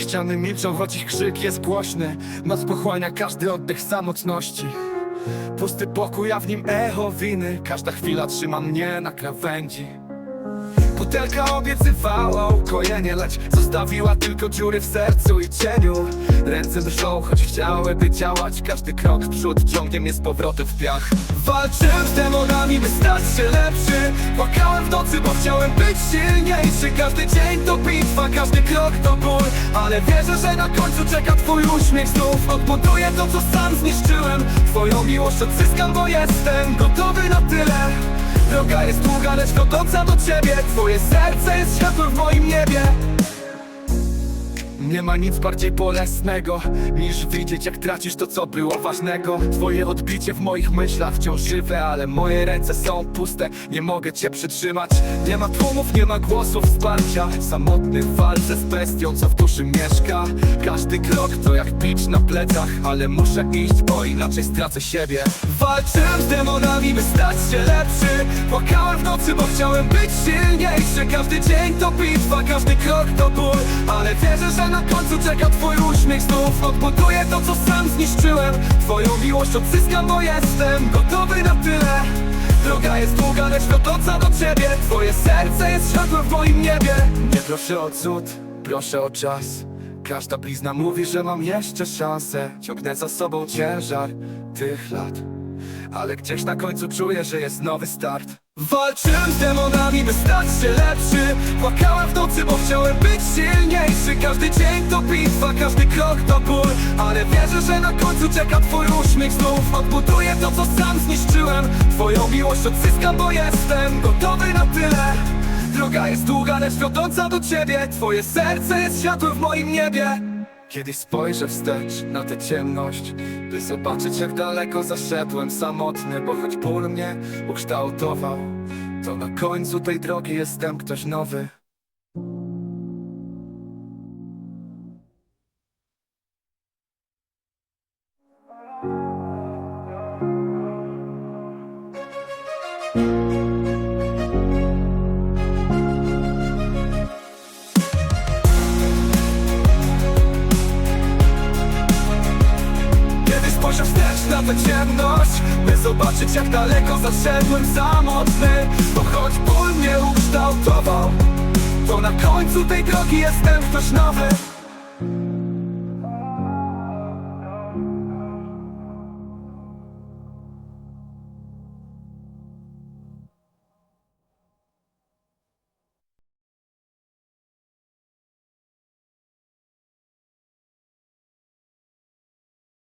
Ściany milczą, choć ich krzyk jest głośny. Noc pochłania każdy oddech samotności. Pusty pokój, a w nim echo winy. Każda chwila trzyma mnie na krawędzi. Butelka obiecywała ukojenie, lecz zostawiła tylko dziury w sercu i cieniu. Ręce drżą, choć chciałyby działać. Każdy krok w przód ciągnie mnie z powrotem w piach. Walczyłem z demonami, by stać się lepszy. Płakałem w nocy, bo chciałem być silniejszy. Każdy dzień to bitwa, każdy krok to ból Ale wierzę, że na końcu czeka twój uśmiech znów. Odbuduję to, co sam zniszczyłem. Twoją miłość odzyskam, bo jestem gotowy na tyle. Droga jest długa, lecz godąca do ciebie. Twoje serce jest światłem w moim niebie nie ma nic bardziej bolesnego Niż widzieć jak tracisz to co było ważnego. Twoje odbicie w moich myślach wciąż żywe Ale moje ręce są puste. Nie mogę cię przytrzymać. Nie ma tłumów, nie ma głosów wsparcia. Samotny w walce z bestią co w duszy mieszka. Każdy krok to jak bicz na plecach Ale muszę iść, bo inaczej stracę siebie. Walczyłem z demonami, by stać się lepszy. Płakałem w nocy, bo chciałem być silniejszy. Każdy dzień to bitwa, każdy krok to ból. Ale wierzę, że na końcu czeka twój uśmiech znów. Odbuduję to, co sam zniszczyłem. Twoją miłość odzyskam, bo jestem gotowy na tyle. Droga jest długa, lecz wiodąca do ciebie. Twoje serce jest światłem w moim niebie. Nie proszę o cud, proszę o czas. Każda blizna mówi, że mam jeszcze szansę. Ciągnę za sobą ciężar tych lat. Ale gdzieś na końcu czuję, że jest nowy start Walczyłem z demonami, by stać się lepszy. Płakałem w nocy, bo chciałem być silniejszy. Każdy dzień to bitwa, każdy krok to ból. Ale wierzę, że na końcu czeka twój uśmiech. Znów Odbuduję to, co sam zniszczyłem. Twoją miłość odzyskam, bo jestem gotowy na tyle. Droga jest długa, lecz wiodąca do ciebie. Twoje serce jest światłem w moim niebie Kiedyś spojrzę wstecz na tę ciemność By zobaczyć jak daleko zaszedłem samotny Bo choć ból mnie ukształtował To na końcu tej drogi jestem ktoś nowy spojrzę wstecz na tę ciemność By zobaczyć jak daleko zaszedłem samotny Bo choć ból mnie ukształtował To na końcu tej drogi jestem ktoś nowy